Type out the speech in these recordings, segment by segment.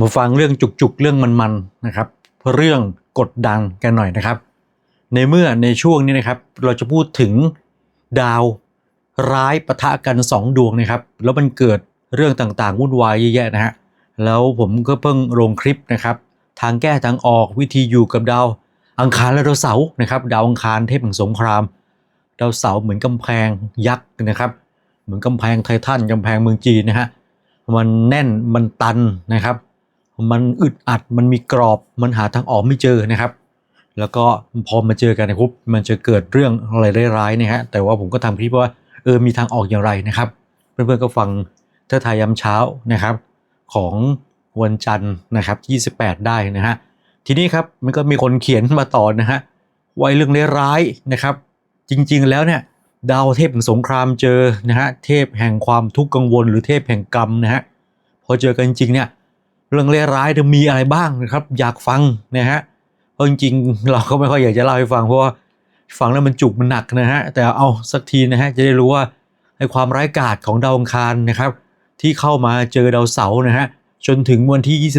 มาฟังเรื่องจุกๆเรื่องมันๆนะครับ เรื่องกดดันกันหน่อยนะครับ ในเมื่อในช่วงนี้นะครับ เราจะพูดถึงดาวร้ายประทะกัน 2 ดวงนะครับ แล้วมันเกิดเรื่องต่างๆวุ่นวายเยอะแยะนะฮะแล้วผมก็เพิ่งลงคลิปนะครับ ทางแก้ทางออกวิธีอยู่กับดาวอังคารและดาวเสาร์นะครับ ดาวอังคารเทพแห่งสงคราม ดาวเสาร์เหมือนกำแพงยักษ์นะครับ เหมือนกำแพงไททันกำแพงเมืองจีนนะฮะมันแน่นมันตันนะครับ มันอึดอัดมันมีกรอบมันหาทางออกไม่เจอนะครับ แล้วก็พอมาเจอกันนะครับมันจะเกิดเรื่องอะไรร้ายๆนะฮะแต่ว่าผมก็ทำคลิปว่าเออมีทางออกอย่างไรนะครับเพื่อนๆก็ฟังเทอไทยยามเช้านะครับ ของวันจันทร์นะครับ 28 ได้นะฮะทีนี้ครับมันก็มีคนเขียนมาต่อนะฮะไว้เรื่องร้ายๆนะครับ จริงๆแล้วเนี่ยดาวเทพแห่งสงครามเจอนะฮะเทพแห่งความทุกข์กังวล หรือเทพแห่งกรรมนะฮะพอเจอกันจริงเนี่ย เรื่องเลวร้ายจะมีอะไรบ้างนะครับ อยากฟังนะฮะเพราะจริงๆเราก็ไม่ค่อยอยากจะเล่าให้ฟังเพราะว่าฟังแล้วมันจุกมันหนักนะฮะแต่เอาสักทีนะฮะจะได้รู้ว่าไอ้ความร้ายกาจของดาวองคารนะครับ ที่เข้ามาเจอดาวเสาร์นะฮะจนถึงวันที่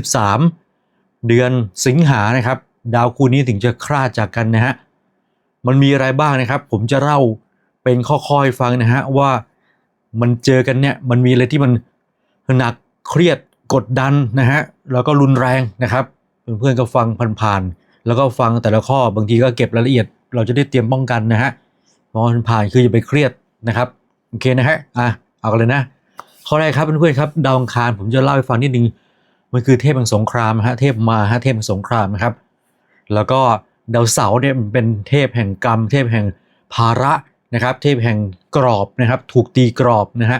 23 เดือนสิงหานะครับ ดาวคู่นี้ถึงจะคลาดจากกันนะฮะมันมีอะไรบ้างนะครับ ผมจะเล่าเป็นข้อๆให้ฟังนะฮะว่ามันเจอกันเนี่ยมันมีอะไรที่มันหนักเครียด กดดันนะฮะแล้วก็รุนแรงนะครับ เพื่อนๆก็ฟังผ่านๆแล้วก็ฟังแต่ละข้อบางทีก็เก็บรายละเอียด เราจะได้เตรียมป้องกันนะฮะมองผ่านๆคืออย่าไปเครียดนะครับโอเคนะฮะอะเอากันเลยนะข้อแรกครับเพื่อนๆครับดาวอังคารผมจะเล่าให้ฟังนิดนึงมันคือเทพแห่งสงครามฮะเทพมาฮะเทพแห่งสงครามนะครับ แล้วก็ดาวเสาร์เนี่ยมันเป็นเทพแห่งกรรม เทพแห่งภาระนะครับ เทพแห่งกรอบนะครับ ถูกตีกรอบนะฮะ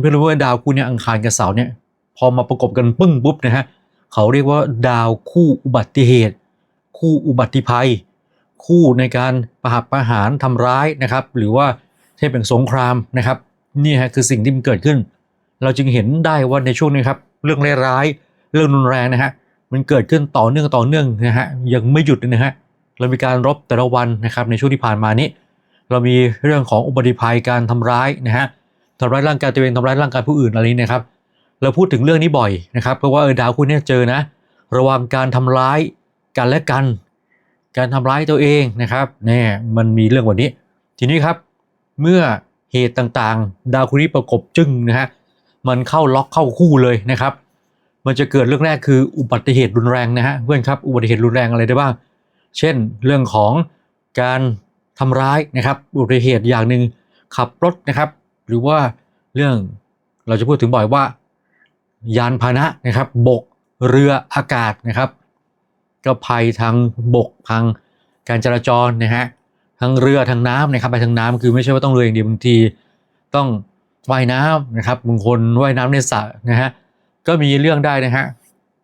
เพื่อนๆรู้ว่าดาวคู่เนี้อังคารกับเสาร์เนี่ย พอมาประกบกันปึ้งปุ๊บนะฮะเขาเรียกว่าดาวคู่อุบัติเหตุ คู่อุบัติภัย คู่ในการประหับประหารทำร้ายนะครับ หรือว่าเทพแห่งสงครามนะครับนี่ฮะคือสิ่งที่มันเกิดขึ้น เราจึงเห็นได้ว่าในช่วงนี้ครับเรื่องร้ายเรื่องรุนแรงนะฮะมันเกิดขึ้นต่อเนื่องต่อเนื่องนะฮะยังไม่หยุดเลยนะฮะเรามีการรบแต่ละวันนะครับในช่วงที่ผ่านมานี้ เรามีเรื่องของอุบัติภัยการทำร้ายนะฮะทำร้ายร่างกายตัวเองทำร้ายร่างกายผู้อื่นอะไรนี้นะครับ เราพูดถึงเรื่องนี้บ่อยนะครับเพราะว่าเออดาวคู่เนี้เจอนะ ระวังการทำร้ายกันและกัน การทำร้ายตัวเองนะครับแน่มันมีเรื่องวันนี้ ทีนี้ครับ เมื่อเหตุต่างๆ ดาวคู่นี้ประกบจึ้งนะฮะมันเข้าล็อกเข้าคู่เลยนะครับ มันจะเกิดเรื่องแรกคืออุบัติเหตุรุนแรงนะฮะเพื่อนครับอุบัติเหตุรุนแรงอะไรได้บ้าง เช่น เรื่องของการทำร้ายนะครับ อุบัติเหตุอย่างหนึ่งขับรถนะครับ หรือว่าเรื่องเราจะพูดถึงบ่อยว่า ยานพาหนะนะครับ บกเรืออากาศนะครับ ก็ภัยทางบกทางการจราจรนะฮะทางเรือทางน้ำนะครับไปทางน้ำคือไม่ใช่ว่าต้องเรืออย่างเดียวบางทีต้องว่ายน้ำนะครับบางคนว่ายน้ำในสระนะฮะก็มีเรื่องได้นะฮะ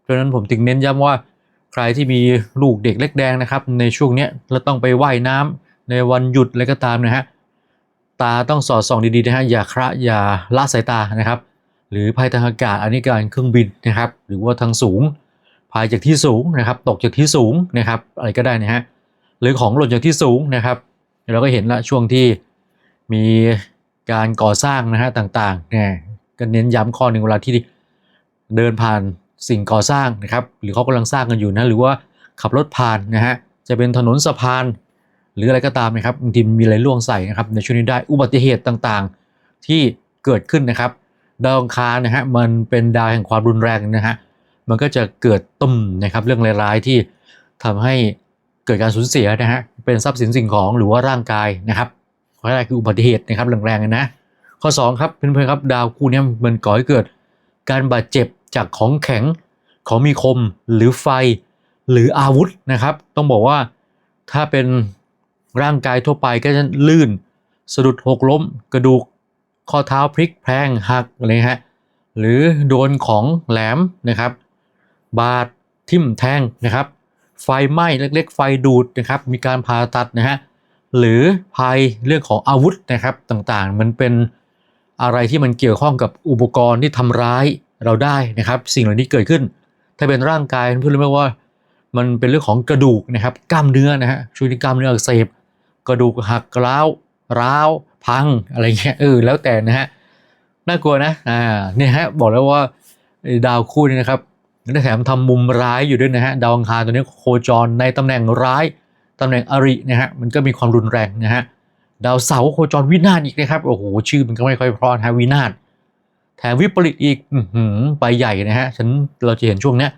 เพราะนั้นผมถึงเน้นย้ำว่าใครที่มีลูกเด็กเล็กแดงนะครับ ในช่วงเนี้ยแล้วต้องไปว่ายน้ำในวันหยุดอะไรก็ตามนะฮะตาต้องสอดส่องดีๆนะฮะอย่าคระอย่าละสายตานะครับ หรือภัยทางอากาศอันนี้การเครื่องบินนะครับ หรือว่าทางสูงภัยจากที่สูงนะครับ ตกจากที่สูงนะครับ อะไรก็ได้นะฮะหรือของหล่นจากที่สูงนะครับ เราก็เห็นละช่วงที่มีการก่อสร้างนะฮะต่างๆเนี่ยก็เน้นย้ำข้อหนึ่งเวลาที่เดินผ่านสิ่งก่อสร้างนะครับ หรือเขากำลังสร้างกันอยู่นะหรือว่าขับรถผ่านนะฮะจะเป็นถนนสะพานหรืออะไรก็ตามนะครับบางทีมีอะไรล่วงใส่นะครับในช่วงนี้ได้อุบัติเหตุต่างๆ ที่เกิดขึ้นนะครับ ดาวอังคารนะฮะมันเป็นดาวแห่งความรุนแรงนะฮะมันก็จะเกิดตุ่มนะครับเรื่องร้ายๆที่ทำให้เกิดการสูญเสียนะฮะเป็นทรัพย์สินสิ่งของหรือว่าร่างกายนะครับข้อแรกคืออุบัติเหตุนะครับแรงๆนะข้อ 2 ครับเพื่อนๆครับดาวคู่นี้มันก่อให้เกิดการบาดเจ็บจากของแข็งของมีคมหรือไฟหรืออาวุธนะครับ ต้องบอกว่าถ้าเป็นร่างกายทั่วไปก็จะลื่น สะดุดหกล้ม กระดูก ข้อเท้าพลิกแพลงหักอะไรฮะหรือโดนของแหลมนะครับ บาดทิ่มแทงนะครับ ไฟไหม้เล็กๆ ไฟดูดนะครับ มีการผ่าตัดนะฮะหรือภัยเรื่องของอาวุธนะครับต่างๆ มันเป็นอะไรที่มันเกี่ยวข้องกับอุปกรณ์ที่ทำร้ายเราได้นะครับ สิ่งเหล่านี้เกิดขึ้น ถ้าเป็นร่างกายเพื่อนรู้ไหมว่า มันเป็นเรื่องของกระดูกนะครับ กล้ามเนื้อนะฮะช่วงนี้กล้ามเนื้ออักเสบกระดูกหักร้าวร้าว พังอะไรเงี้ยเออแล้วแต่นะฮะน่ากลัวนะอ่าเนี่ยฮะบอกแล้วว่าดาวคู่นี้นะครับและแถมทำมุมร้ายอยู่ด้วยนะฮะดาวอังคารตัวนี้โคจรในตำแหน่งร้ายตำแหน่งอรินะฮะมันก็มีความรุนแรงนะฮะดาวเสาโคจรวินาศอีกนะครับโอ้โหชื่อมันก็ไม่ค่อยเพราะนะฮะวินาศแถมวิปริตอีกอืไปใหญ่นะฮะฉันเราจะเห็นช่วงเนี้ย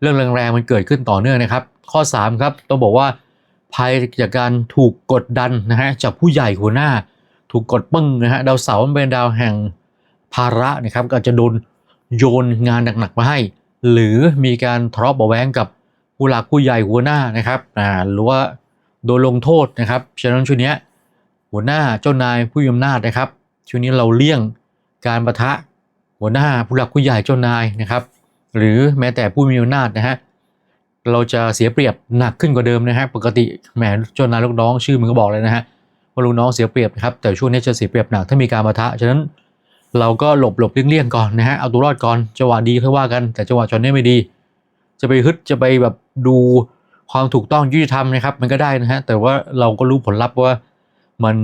เรื่องแรงๆมันเกิดขึ้นต่อเนื่องนะครับ ข้อ 3 ครับ ต้องบอกว่าภัยจากการถูกกดดันนะฮะจากผู้ใหญ่หัวหน้า ถูกกดปึ้งนะฮะดาวเสาร์เป็นดาวแห่งภาระนะครับก็อาจจะโดนโยนงานหนักๆมาให้ หรือมีการทะเลาะเบาแว้งกับผู้หลักผู้ใหญ่หัวหน้านะครับอ่าหรือว่าโดนลงโทษนะครับฉะนั้นช่วงเนี้ยหัวหน้าเจ้านายผู้มีอำนาจนะครับช่วงนี้เราเลี่ยงการประทะหัวหน้าผู้หลักผู้ใหญ่เจ้านายนะครับ หรือแม้แต่ผู้มีอำนาจนะฮะเราจะเสียเปรียบหนักขึ้นกว่าเดิมนะฮะปกติแหมเจ้านายลูกน้องชื่อมันก็บอกเลยนะฮะ ว่าลูกน้องเสียเปรียบนะครับแต่ช่วงนี้จะเสียเปรียบหนักถ้ามีการประทะฉะนั้นเราก็หลบหลบเลี่ยงๆก่อนนะฮะเอาตัวรอดก่อนจังหวะดีค่อยว่ากัน แต่จังหวะชนนี้ไม่ดี จะไปฮึดจะไปแบบดูความถูกต้องยุติธรรมนะครับ มันก็ได้นะฮะแต่ว่าเราก็รู้ผลลัพธ์ว่ามัน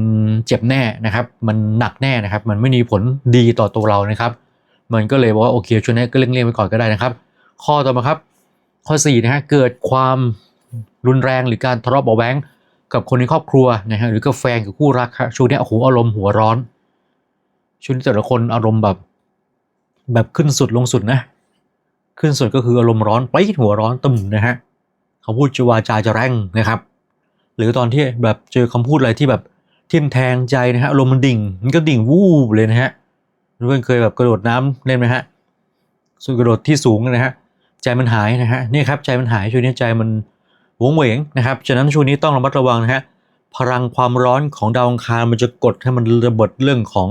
เจ็บแน่นะครับ มันหนักแน่นะครับ มันไม่มีผลดีต่อตัวเรานะครับ มันก็เลยบอกว่าโอเคช่วงนี้ก็เลี่ยงๆไปก่อนก็ได้นะครับ ข้อต่อมาครับ ข้อ4นะฮะเกิดความรุนแรงหรือการทะเลาะเบาแวง กับคนในครอบครัวนะฮะหรือกับแฟนกับคู่รักช่วงนี้โอ้โหอารมณ์หัวร้อนช่วงนี้แต่ละคนอารมณ์แบบ แบบขึ้นสุดลงสุดนะ ขึ้นสุดก็คืออารมณ์ร้อนไปดหัวร้อนตึมนะฮะเขาพูดจวาจาจะแรงนะครับ หรือตอนที่แบบเจอคำพูดอะไรที่แบบทิ่มแทงใจนะฮะอารมณ์มันดิ่ง มันก็ดิ่งวูบเลยนะฮะเพื่อนเคยแบบกระโดดน้ำเล่นไหมฮะส่วนกระโดดที่สูงนะฮะใจมันหายนะฮะนี่ครับใจมันหายช่วงนี้ใจมัน วงเหวงนะครับฉะนั้นช่วงนี้ต้องระมัดระวังนะฮะพลังความร้อนของดาวอังคารมันจะกดให้มันระเบิดเรื่องของ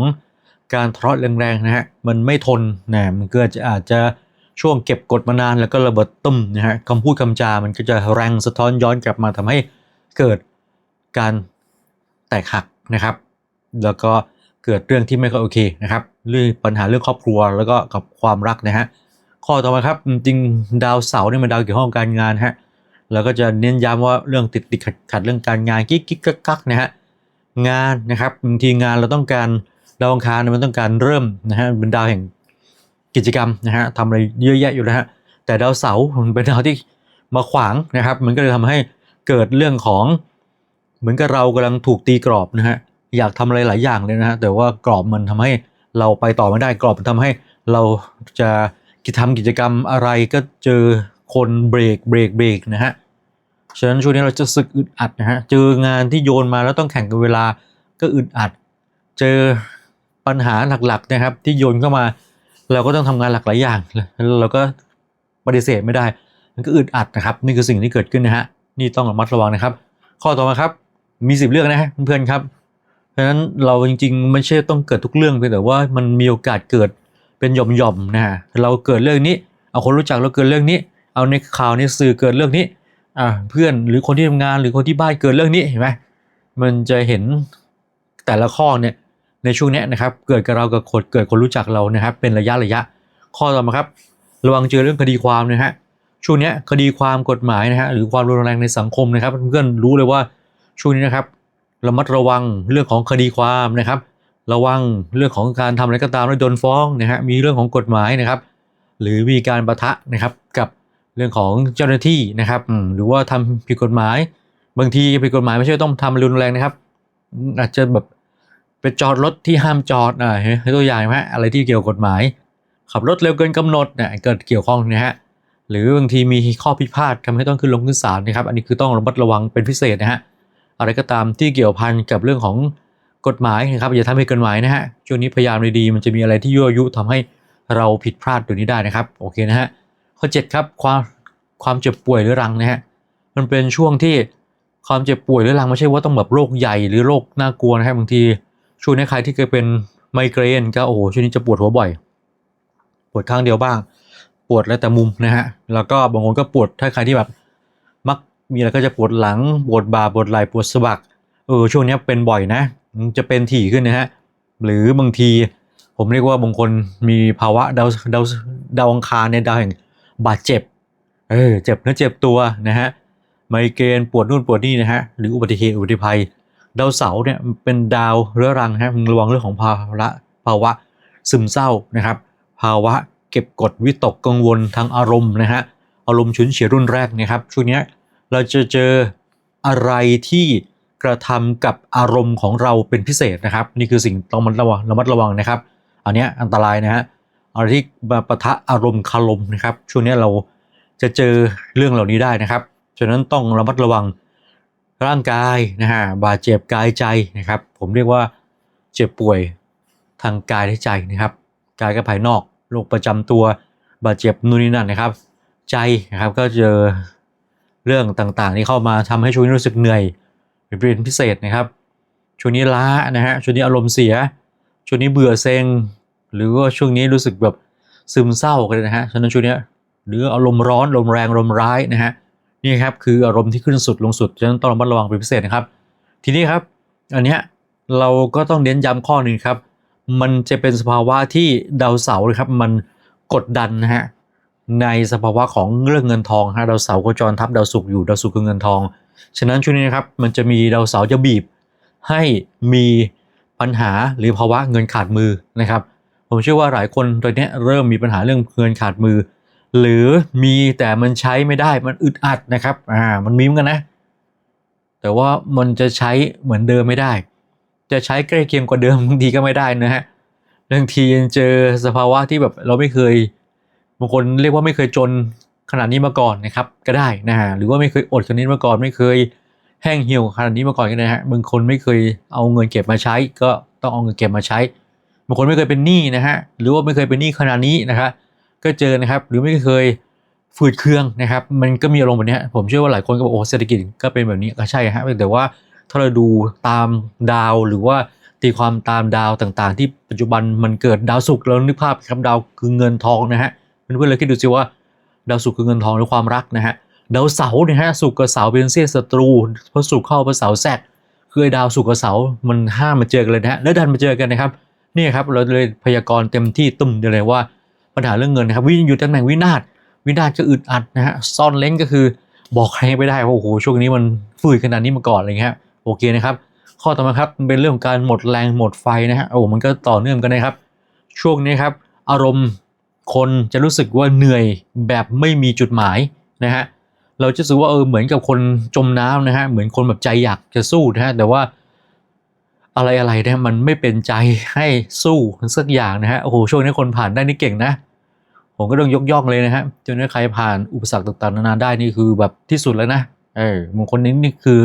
การทะเลาะแรงๆนะฮะมันไม่ทนนะมันก็จะอาจจะช่วงเก็บกดมานานแล้วก็ระเบิดตุ้มนะฮะคำพูดคำจา มันก็จะแรงสะท้อนย้อนกลับมาทำให้เกิดการแตกหักนะครับ แล้วก็เกิดเรื่องที่ไม่ค่อยโอเคนะครับเรื่องปัญหาเรื่องครอบครัวแล้วก็กับความรักนะฮะข้อต่อมาครับจริงดาวเสาร์นี่มันดาวเกี่ยวข้องกับการงานฮะ แล้วก็จะเน้นย้ำว่าเรื่องติดติดขัดขัดเรื่องการงานกิ๊กกิ๊กกักกนะฮะงานนะครับบางทีงานเราต้องการดาวอังคารมันต้องการเริ่มนะฮะเป็นดาวแห่งกิจกรรมนะฮะทำอะไรเยอะแยะอยู่แล้วฮะแต่ดาวเสาร์มันเป็นดาวที่มาขวางนะครับ มันก็เลยทำให้เกิดเรื่องของ เหมือนกับเรากำลังถูกตีกรอบนะฮะอยากทำอะไรหลายอย่างเลยนะฮะแต่ว่ากรอบมันทำให้เราไปต่อไม่ได้กรอบมันทำให้เราจะทำกิจกรรมอะไรก็เจอคนเบรกเบรกเบรกนะฮะ ฉะนั้นช่วงนี้เราจะสึกอึดอัดนะฮะ เจองานที่โยนมาแล้วต้องแข่งกับเวลาก็อึดอัด เจอปัญหาหลักๆนะครับที่โยนเข้ามา เราก็ต้องทำงานหลากหลายอย่างเราก็ปฏิเสธไม่ได้ มันก็อึดอัดนะครับ นี่คือสิ่งที่เกิดขึ้นนะฮะ นี่ต้องระมัดระวังนะครับ ข้อต่อมาครับ มีสิบเรื่องนะฮะเพื่อนๆครับ เพราะฉะนั้นเราจริงๆไม่ใช่ต้องเกิดทุกเรื่องเพียงแต่ว่ามันมีโอกาสเกิดเป็นหย่อมๆนะฮะ เราเกิดเรื่องนี้ เอาคนรู้จักเราเกิดเรื่องนี้ เอาในข่าวในสื่อเกิดเรื่องนี้ อ่าเพื่อนหรือคนที่ทำงานหรือคนที่บ้านเกิดเรื่องนี้เห็นไหมมันจะเห็นแต่ละข้อเนี่ยในช่วงเนี้ยนะครับ เกิดกับเรากับคนเกิดคนรู้จักเรานะครับ เป็นระยะระยะ ข้อต่อมาครับ ระวังเจอเรื่องคดีความนะฮะช่วงเนี้ยคดีความกฎหมายนะฮะหรือความรุนแรงในสังคมนะครับ เพื่อนรู้เลยว่าช่วงนี้นะครับระมัดระวังเรื่องของคดีความนะครับ ระวังเรื่องของการทำอะไรก็ตามแล้วโดนฟ้องนะฮะมีเรื่องของกฎหมายนะครับ หรือมีการประทะนะครับกับ เรื่องของเจ้าหน้าที่นะครับอืมหรือว่าทำผิดกฎหมาย บางทีผิดกฎหมายไม่ใช่ต้องทำรุนแรงนะครับ อาจจะแบบไปจอดรถที่ห้ามจอดอ่าให้ตัวอย่างไหมอะไรที่เกี่ยวกับกฎหมาย ขับรถเร็วเกินกำหนดเนี่ยเกิดเกี่ยวข้องนะฮะหรือบางทีมีข้อพิพาททำให้ต้องขึ้นลงขึ้นศาลนะครับ อันนี้คือต้องระมัดระวังเป็นพิเศษนะฮะอะไรก็ตามที่เกี่ยวพันกับเรื่องของกฎหมายนะครับอย่าทำให้เกินหมายนะฮะช่วงนี้พยายามดีๆมันจะมีอะไรที่ยั่วยุทำให้เราผิดพลาดตัวนี้ได้นะครับ โอเคนะฮะ ข้อ7ครับความความเจ็บป่วยหรือรังนะฮะมันเป็นช่วงที่ความเจ็บป่วยหรือรังไม่ใช่ว่าต้องแบบโรคใหญ่หรือโรคน่ากลัวนะครับบางทีช่วงนี้ใครที่เคยเป็นไมเกรนก็โอ้โหช่วงนี้จะปวดหัวบ่อย ปวดข้างเดียวบ้าง ปวดแล้วแต่มุมนะฮะแล้วก็บางคนก็ปวดถ้าใครที่แบบมักมีอะไรก็จะปวดหลังปวดบ่าปวดไหล่ปวดสะบักเออช่วงนี้เป็นบ่อยนะ จะเป็นถี่ขึ้นนะฮะหรือบางที ผมเรียกว่าบางคนมีภาวะดาวดาวดาวอังคารในยดาวแห่ง บาดเจ็บ เออ เจ็บเนื้อเจ็บตัวนะฮะ ไมเกรนปวดนู่นปวดนี่นะฮะ หรืออุบัติเหตุอุบัติภัย ดาวเสาเนี่ยเป็นดาวเรื้อรังนะฮะระวังเรื่องของภาวะภาวะซึมเศร้านะครับ ภาวะเก็บกดวิตกกังวลทางอารมณ์นะฮะ อารมณ์ฉุนเฉียวรุ่นแรงนะครับ ช่วงนี้เราจะเจออะไรที่กระทำกับอารมณ์ของเราเป็นพิเศษนะครับ นี่คือสิ่งต้องมันระวังระมัดระวังนะครับ อันนี้อันตรายนะฮะ อะไรที่มาปะทะอารมณ์คารมนะครับ ช่วงนี้เราจะเจอเรื่องเหล่านี้ได้นะครับ ฉะนั้นต้องระมัดระวังร่างกายนะฮะบาดเจ็บกายใจนะครับ ผมเรียกว่าเจ็บป่วยทางกายและใจนะครับ กายกับภายนอกโรคประจำตัวบาดเจ็บนู่นนี่นั่นนะครับ ใจนะครับก็เจอเรื่องต่างๆ ที่เข้ามาทำให้ช่วงนี้รู้สึกเหนื่อยเป็นพิเศษนะครับช่วงนี้ล้านะฮะช่วงนี้อารมณ์เสียช่วงนี้เบื่อเซ็ง หรือว่าช่วงนี้รู้สึกแบบซึมเศร้ากันนะฮะฉะนั้นช่วงนี้หรืออารมณ์ร้อนลมแรงลมร้ายนะฮะนี่ครับคืออารมณ์ที่ขึ้นสุดลงสุดฉะนั้นต้องระมัดระวังเป็นพิเศษนะครับ ทีนี้ครับ อันเนี้ยเราก็ต้องเน้นย้ำข้อหนึ่งครับ มันจะเป็นสภาวะที่ดาวเสาร์ครับมันกดดันนะฮะในสภาวะของเรื่องเงินทองฮะดาวเสาร์โคจรทับดาวศุกร์อยู่ดาวศุกร์คือเงินทอง ฉะนั้นช่วงนี้นะครับมันจะมีดาวเสาร์จะบีบให้มีปัญหาหรือภาวะเงินขาดมือนะครับ ผมเชื่อว่าหลายคนตอนนี้เริ่มมีปัญหาเรื่องเงินขาดมือ หรือมีแต่มันใช้ไม่ได้มันอึดอัดนะครับอ่ามันมีเหมือนกันนะ แต่ว่ามันจะใช้เหมือนเดิมไม่ได้ จะใช้ใกล้เคียงกว่าเดิมบางทีก็ไม่ได้นะฮะบางทียังเจอสภาวะที่แบบเราไม่เคยบางคนเรียกว่าไม่เคยจนขนาดนี้มาก่อนนะครับ ก็ได้นะฮะหรือว่าไม่เคยอดขนาดนี้มาก่อน ไม่เคยแห้งเหี่ยวขนาดนี้มาก่อนก็ได้ฮะบางคนไม่เคยเอาเงินเก็บมาใช้ ก็ต้องเอาเงินเก็บมาใช้ บางคนไม่เคยเป็นหนี้นะฮะหรือว่าไม่เคยเป็นหนี้ขนาดนี้นะครับก็เจอนะครับ หรือไม่เคยฝืดเคืองนะครับ มันก็มีอารมณ์แบบนี้ผมเชื่อว่าหลายคนก็บอกโอ้เศรษฐกิจก็เป็นแบบนี้ก็ใช่ฮะแต่ว่าถ้าเราดูตามดาวหรือว่าตีความตามดาวต่างๆ ที่ปัจจุบันมันเกิดดาวศุกร์เรานึกภาพครับดาวคือเงินทองนะฮะเพื่อนๆเลยคิดดูสิว่าดาวศุกร์คือเงินทองหรือความรักนะฮะดาวเสาร์เนี่ยฮะศุกร์กับเสาร์เป็นเสี้ยศัตรูเพราะศุกร์เข้าเพราะเสาร์แทรกคือดาวศุกร์กับเสาร์มันห้ามมาเจอกันเลยนะฮะแล้วดันมาเจอกันนะครับ นี่ครับเราเลยพยากรณ์เต็มที่ตุ้มเลยว่าปัญหาเรื่องเงินนะครับวิอยู่ตำแหน่งวินาศวินาศก็อึดอัดนะฮะซ่อนเล้นก็คือบอกใครไม่ได้ว่าโอ้โหช่วงนี้มันฝืดขนาดนี้มาก่อนอะไรเงี้ยโอเคนะครับข้อต่อมาครับเป็นเรื่องของการหมดแรงหมดไฟนะฮะโอ้มันก็ต่อเนื่องกันนะครับ ช่วงนี้ครับอารมณ์คนจะรู้สึกว่าเหนื่อยแบบไม่มีจุดหมายนะฮะเราจะรู้สึกว่าเออเหมือนกับคนจมน้ำนะฮะเหมือนคนแบบใจอยากจะสู้นะฮะแต่ว่า อะไรอะไรเนี่ยมันไม่เป็นใจให้สู้สักอย่างนะฮะโอ้โหช่วงนี้คนผ่านได้นี่เก่งนะ ผมก็ต้องยกย่องเลยนะฮะจนถ้าใครผ่านอุปสรรคต่างๆนานาได้นี่คือแบบที่สุดแล้วนะเออบางคนนี้นี่คือ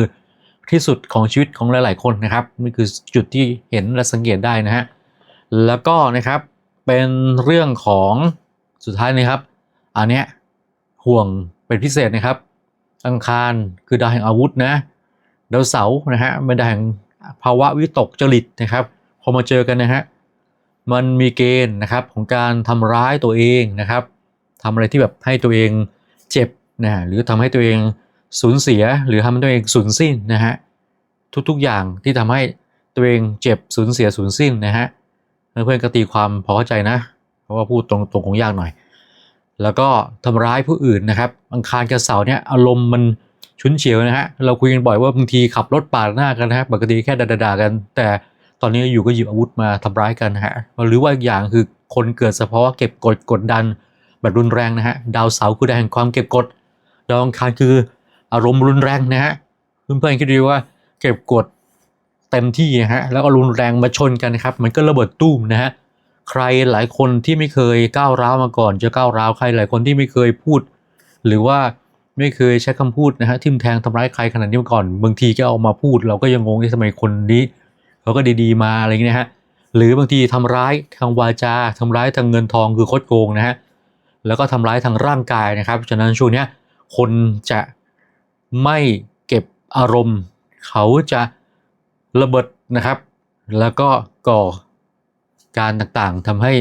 ที่สุดของชีวิตของหลาย ๆ คนนะครับนี่คือจุดที่เห็นและสังเกตได้นะฮะแล้วก็นะครับเป็นเรื่องของสุดท้ายนะครับ อันเนี้ยห่วงเป็นพิเศษนะครับ อังคารคือดาวแห่งอาวุธนะดาวเสาร์นะฮะเป็นดาวแห่ง ภาวะวิตกจริตนะครับ พอมาเจอกันนะฮะมันมีเกณฑ์นะครับของการทำร้ายตัวเองนะครับทำอะไรที่แบบให้ตัวเองเจ็บนะฮะหรือทำให้ตัวเองสูญเสียหรือทำให้ตัวเองสูญสิ้นนะฮะทุกๆอย่างที่ทำให้ตัวเองเจ็บสูญเสียสูญสิ้นนะฮะเพื่อนๆก็ตีความพอเข้าใจนะ เพราะว่าพูดตรงๆคงยากหน่อย แล้วก็ทำร้ายผู้อื่นนะครับอังคารกับเสาร์เนี่ยอารมณ์มัน ชุนเฉียวนะฮะเราคุยกันบ่อยว่าบางทีขับรถปาดหน้ากันนะฮะปกติแค่ด่าๆกัน แต่ตอนนี้อยู่ก็หยิบอาวุธมาทำร้ายกันฮะหรือว่าอีกอย่างคือคนเกิดสภาวะเก็บกดกดดันแบบรุนแรงนะฮะดาวเสาร์คือดาวแห่งความเก็บกดดาวอังคารคืออารมณ์รุนแรงนะฮะเพื่อนๆคิดดูว่าเก็บกดเต็มที่นะฮะแล้วก็รุนแรงมาชนกันนะครับมันก็ระเบิดตุ้มนะฮะใครหลายคนที่ไม่เคยก้าวร้าวมาก่อนจะก้าวร้าวใครหลายคนที่ไม่เคยพูด หรือว่า ไม่เคยใช้คำพูดนะฮะทิมแทงทำร้ายใครขนาดนี้มาก่อน บางทีก็เอามาพูด เราก็ยังงงที่ทำไมคนนี้เขาก็ดีๆมาอะไรอย่างเงี้ยนะฮะหรือบางทีทำร้ายทางวาจาทำร้ายทางเงินทองคือโคดโกงนะฮะแล้วก็ทำร้ายทางร่างกายนะครับฉะนั้นช่วงนี้คนจะไม่เก็บอารมณ์ เขาจะระเบิดนะครับ แล้วก็ก่อการต่างๆทำให้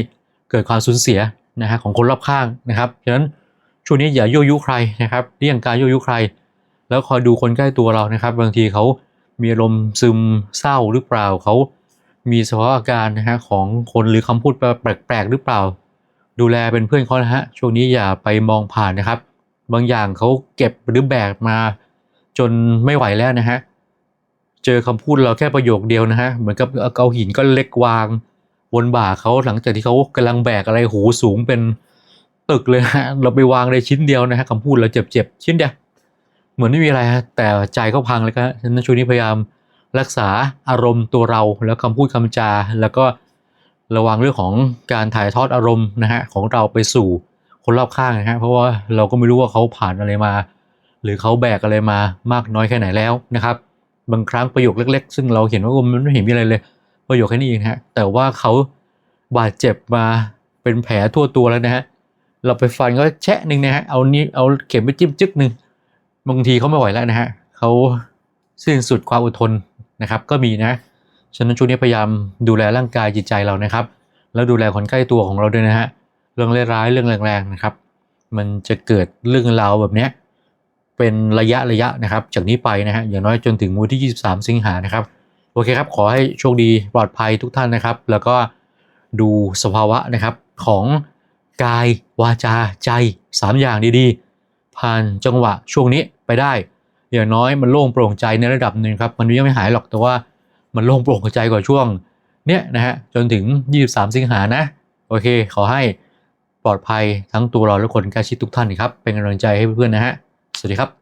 เกิดความสูญเสียนะฮะของคนรอบข้างนะครับฉะนั้น ช่วงนี้อย่ายั่วยุใครนะครับเลี่ยงการยั่วยุใคร แล้วคอยดูคนใกล้ตัวเรานะครับ บางทีเขามีอารมณ์ซึมเศร้าหรือเปล่าเขามีสภาวะอาการนะฮะของคนหรือคำพูดแปลกๆหรือเปล่า ดูแลเป็นเพื่อนเขานะฮะช่วงนี้อย่าไปมองผ่านนะครับ บางอย่างเขาเก็บหรือแบกมา จนไม่ไหวแล้วนะฮะเจอคำพูดเราแค่ประโยคเดียวนะฮะเหมือนกับเอาหินก็เล็กวางบนบ่าเขาหลังจากที่เขากำลังแบกอะไรโหสูงเป็น ตึกเลยฮะเราไปวางในชิ้นเดียวนะฮะคำพูดเราเจ็บๆชิ้นเดียวเหมือนไม่มีอะไรฮะแต่ใจก็พังเลยครับฉะนั้นช่วงนี้พยายามรักษาอารมณ์ตัวเราแล้วคำพูดคำจา แล้วก็ระวังเรื่องของการถ่ายทอดอารมณ์นะฮะของเราไปสู่คนรอบข้างนะฮะเพราะว่าเราก็ไม่รู้ว่าเขาผ่านอะไรมา หรือเขาแบกอะไรมามากน้อยแค่ไหนแล้วนะครับ บางครั้งประโยคเล็ก ๆ ซึ่งเราเห็นว่ามันไม่เห็นมีอะไรเลย ประโยคแค่นี้เองฮะแต่ว่าเขาบาดเจ็บมาเป็นแผลทั่วตัวแล้วนะฮะ เราไปฟันก็แชะหนึ่งนะฮะเอานี้เอาเข็มไปจิ้มจึ๊กหนึ่งบางทีเขาไม่ไหวแล้วนะฮะเขาสิ้นสุดความอดทนนะครับ ก็มีนะฉะนั้นช่วงนี้พยายามดูแลร่างกายจิตใจเรานะครับ แล้วดูแลคนใกล้ตัวของเราด้วยนะฮะเรื่องร้ายเรื่องแรงๆนะครับ มันจะเกิดเรื่องราวแบบนี้เป็นระยะระยะนะครับ จากนี้ไปนะฮะอย่างน้อยจนถึงวันที่ 23 สิงหานะครับโอเคครับ ขอให้โชคดีปลอดภัยทุกท่านนะครับ แล้วก็ดูสภาวะนะครับของ กาย วาจาใจ 3 อย่างดีๆ ผ่านจังหวะช่วงนี้ไปได้ อย่างน้อยมันโล่งโปร่งใจในระดับหนึ่งครับ มันยังไม่หายหรอกแต่ว่ามันโล่งโปร่งใจกว่าช่วงเนี้ยนะฮะจนถึง 23 สิงหานะ โอเค ขอให้ปลอดภัยทั้งตัวเราและคนใกล้ชิดทุกท่านครับ เป็นกำลังใจให้เพื่อนๆนะฮะ สวัสดีครับ